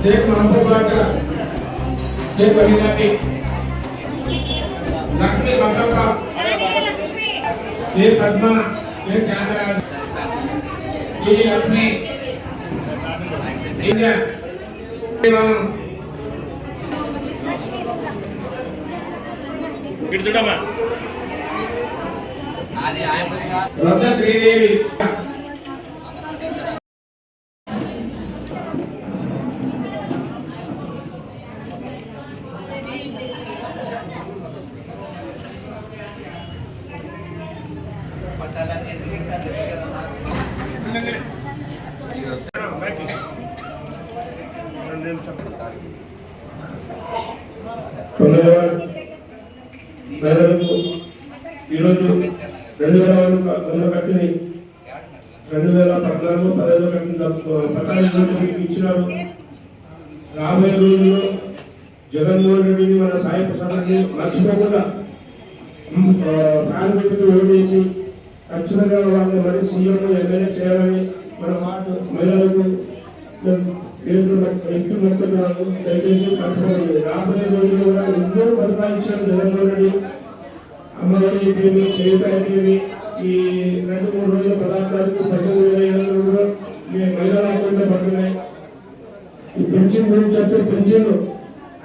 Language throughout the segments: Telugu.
Shaik Mahaboob Basha Shaik Valinati Lakshmi Basappa K Padma K Shantaraj K Lakshmi India ఇటు చూడమ్మా రత్న శ్రీదేవి ప్రజలకు ఈరోజు రెండు వేల వందల కట్టిని రెండు వేల పద్నాలుగు పదహైదు కట్టిన పద్నాలుగు మీకు ఇచ్చినారు రాబోయే రోజుల్లో జగన్మోహన్ రెడ్డిని మన సాయి ప్రసాదాన్ని మర్చిపోకుండా ఫ్యాన్ పెట్టి ఓటేసి ఖచ్చితంగా వాళ్ళని మరి సీఎం ఎమ్మెల్యే చేయాలని మన మాట మహిళలకు వ్యక్తులు మొక్కుతున్నాను దయచేసి కట్టుకోండి రాబోయే రోజుల్లో కూడా ఎంతో పరిపాలించారు జగన్మోహన్ రెడ్డి. అమ్మఒడి అయిపోయింది చేసాయి ఈ రెండు మూడు రోజుల పదార్థాలకు పద్దెనిమిది వేల ఏడు కూడా మీ మహిళల అకౌంట్లో పడుతున్నాయి ఈ పెన్షన్ గురించి అంటే పెన్షన్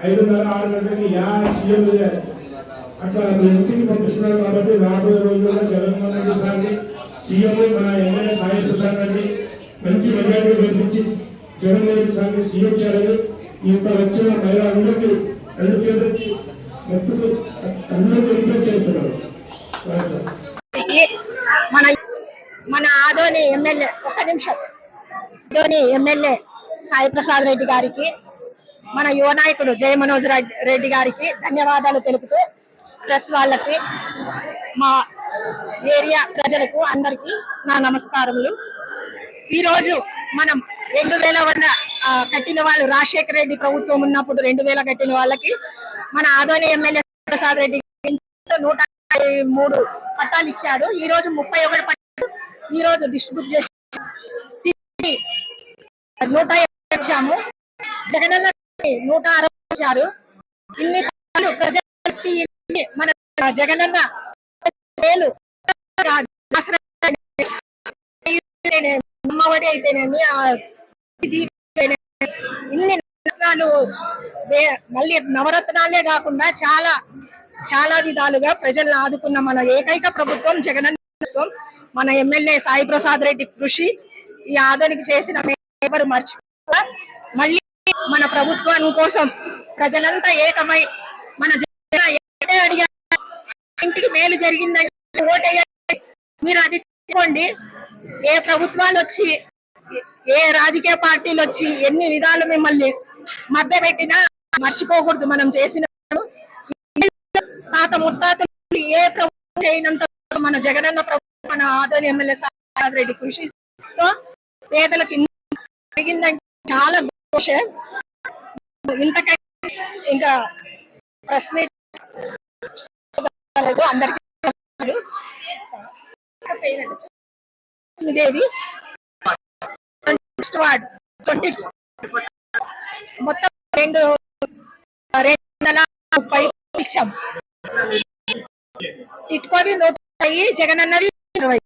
ఐదున్నర ఆరు గంటలకి యా సీఎం చేయాలి. అట్లా ఇంటికి పంపిస్తున్నారు కాబట్టి రాబోయే రోజుల్లో జగన్మోహన్ రెడ్డి సార్ని సీఎం మన ఎమ్మెల్యే సాయి ప్రసాద్ గారిని మంచి మెజార్టీ గెలిపించి జగన్మోహన్ రెడ్డి సార్ని సీఎం చేయాలని ఇంత వచ్చిన మహిళలందరికీ రెండు చేతులకి మొత్తం అందరికీ రిక్వెస్ట్ చేస్తున్నారు. మన మన ఆదోని ఎమ్మెల్యే ఒక్క నిమిషం. ఆదోని ఎమ్మెల్యే సాయి ప్రసాద్ రెడ్డి గారికి మన యువ నాయకుడు జయ మనోజ్ రెడ్డి గారికి ధన్యవాదాలు తెలుపుతూ ప్రెస్ వాళ్ళకి మా ఏరియా ప్రజలకు అందరికీ నా నమస్కారములు. ఈరోజు మనం రెండు వేల వంద కట్టిన వాళ్ళు రాజశేఖర రెడ్డి ప్రభుత్వం ఉన్నప్పుడు రెండు వేల కట్టిన వాళ్ళకి మన ఆదోని ఎమ్మెల్యే ప్రసాద్ రెడ్డి నూట మూడు పట్టాలు ఇచ్చాడు. ఈ రోజు ముప్పై ఒకటి పట్టాలు ఈ రోజు డిస్ట్రిబ్యూట్ చేసి తిరిగి నూట ఇచ్చాము. జగనన్న నూట అరవై ఇచ్చారు. ఇన్ని ప్రజలు జగనన్న వేలు. అమ్మఒడి అయితేనేమి ఇన్ని రత్నాలు మళ్ళీ నవరత్నాలే కాకుండా చాలా చాలా విధాలుగా ప్రజలను ఆదుకున్న మన ఏకైక ప్రభుత్వం జగనన్న ప్రభుత్వం. మన ఎమ్మెల్యే సాయి ప్రసాద్ రెడ్డి కృషి ఈ ఆధునిక చేసిన ఎవరు మర్చిపో మళ్ళీ మన ప్రభుత్వం కోసం ప్రజలంతా ఏకమై మన జగన్ ఎక్కడే అడిగారు ఇంటికి మేలు జరిగిందంటే ఓటేయండి మీరు అది తీసుకోండి. ఏ ప్రభుత్వాలు వచ్చి ఏ రాజకీయ పార్టీలు వచ్చి ఎన్ని విధాలు మిమ్మల్ని మధ్య పెట్టినా మర్చిపోకూడదు మనం చేసిన తాత ముత్తాతలు ఏ ప్రభుత్వం చేయనంత మన జగనన్న ప్రభుత్వం మన ఆదరణ ఎమ్మెల్యే సాయి రెడ్డి కృషితో పేదలకు జరిగిందంటే చాలా ఘోష. ఇంతకంటే ఇంకా ప్రెస్ మీట్ అందరికీ ధన్యవాదాలు. దేవి నెక్స్ట్ వార్డ్ ట్వంటీ మొత్తం రెండు రెండు వందల ముప్పై ఇచ్చాం ఇటుకోవి నూట అయ్యి జగన్ అన్నది ఇరవై